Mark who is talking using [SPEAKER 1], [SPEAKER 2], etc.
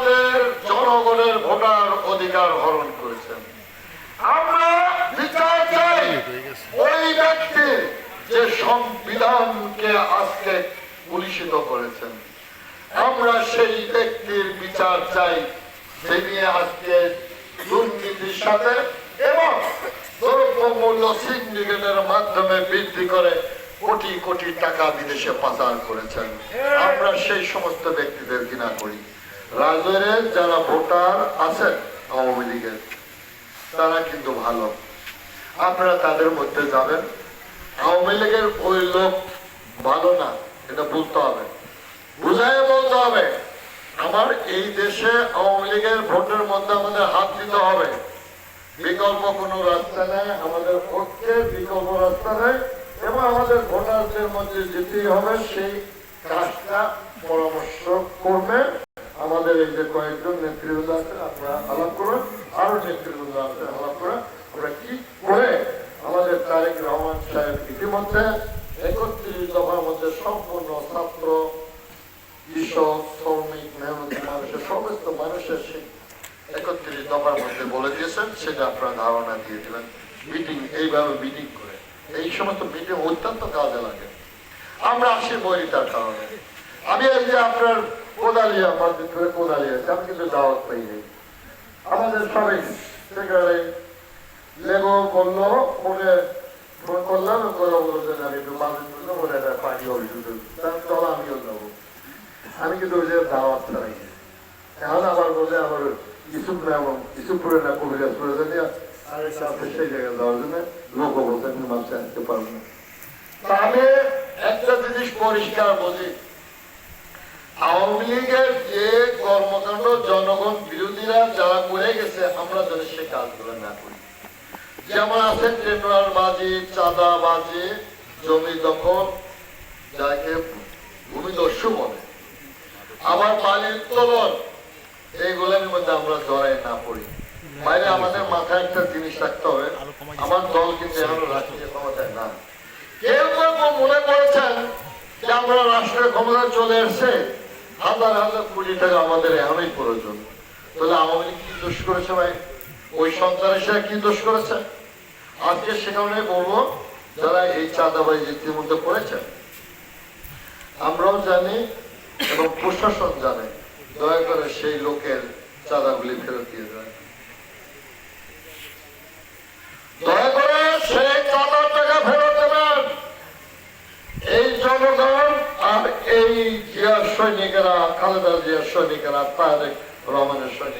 [SPEAKER 1] আমাদের জনগণের ভোটার অধিকার হরণ করেছেন। আমরা বিচার চাই ওই ব্যক্তি যে সংবিধানকে আজকে পুলিশিত করেছেন। আমরা সেই ব্যক্তির বিচার চাই যিনি আজকে দুর্নীতির সাথে এবং দ্রব্যমূল্য সিন্ডিকেটের মাধ্যমে বৃদ্ধি করে কোটি কোটি টাকা বিদেশে পাচার করেছেন। আমরা সেই সমস্ত ব্যক্তিদের ঘৃণা করি। রাজনের যারা ভোটার আছেন আওয়ামী লীগের, তারা কিন্তু ভালো। আপনারা তাদের মধ্যে যাবেন। আওয়ামী লীগের ওই লোক ভালো না, এটা বুঝতে হবে। বুঝাই বলতে হবে, আমার এই দেশে আওয়ামী লীগের ভোটের মধ্যে আমাদের হাত দিতে হবে। বিকল্প কোনো রাস্তা নেই, আমাদের ঐক্যের বিকল্প রাস্তা নেই, এবং আমাদের ভোটারদের মধ্যে যেতেই হবে, সেই কাজটা পরামর্শ করবে। আমাদের এই যে কয়েকজন নেতৃবৃন্দ আছে, আপনারা আলাপ করুন। আরও নেতৃবৃন্দ আছে, আলাপ করে আমরা কি করে আমাদের তারেক রহমান সাহেব ইতিমধ্যে একত্রিশ দফার মধ্যে সম্পূর্ণ ছাত্র, কৃষক, শ্রমিক, মেহনতি মানুষের, সমস্ত মানুষের একত্রিশ দফার মধ্যে বলে দিয়েছেন, সেটা আপনারা ধারণা দিয়ে দিলেন মিটিং, এইভাবে মিটিং করে। এই সমস্ত মিটিং অত্যন্ত কাজে লাগে। আমরা আসি বইটার কারণে। আমি এই যে আপনার কোদালিয়া মাঝে ধরে কোদালিয়া আছে আমি কিন্তু দাওয়াত পাই নাই। আমাদের সবাই সেখানে লেগো করল ফোনে ফোন করলাম করে বলল যে, আমি একটু মাঝে ধরে বলে একটা পানি অভিযোগ তার চলো আমিও যাব। আমি কিন্তু ওই যে দাওয়াত ছাড়াই এখন আবার বলে, আমার ইসুপ নাম ইসুপুরে না কবিরাজ করে জানি আর আছে সেই জায়গায় যাওয়ার জন্য। লোক বলতে আমি মানুষ আসতে পারব না। আমি একটা জিনিস পরিষ্কার বলি আওয়ামী লীগের যে কর্মকাণ্ড জনগণ বিরোধীরা যারা করে গেছে, আমরা যেন সে কাজগুলো না করি। যেমন আছে টেন্ডার বাজি, চাঁদা বাজি, জমি দখল, যাকে ভূমিদস্যু বলে। আবার বালির উত্তোলন এইগুলোর মধ্যে আমরা জড়াই না পড়ি। বাইরে আমাদের মাথায় একটা জিনিস রাখতে হবে, আমার দল কিন্তু এখনও রাষ্ট্রীয় ক্ষমতায় না কেউ মনে করেছেন যে আমরা রাষ্ট্রীয় ক্ষমতায় চলে এসছে। হাজার হাজার কোটি টাকা আমাদের এখনই প্রয়োজন। তাহলে আওয়ামী কি দোষ করেছে ভাই? ওই সন্তানের সাথে কি দোষ করেছে? আজকে সেখানে বলব, যারা এই চাঁদাবাজি ইতিমধ্যে করেছে, আমরাও জানি এবং প্রশাসন জানে, দয়া করে সেই লোকের চাঁদাগুলি ফেরত দেয় দয়া করে সেই চাঁদার টাকা ফেরত দেবেন এই জনগণ আর এই জিয়ার সৈনিকেরা খালেদা জিয়ার সৈনিকেরা তারেক রহমানের সৈনিক।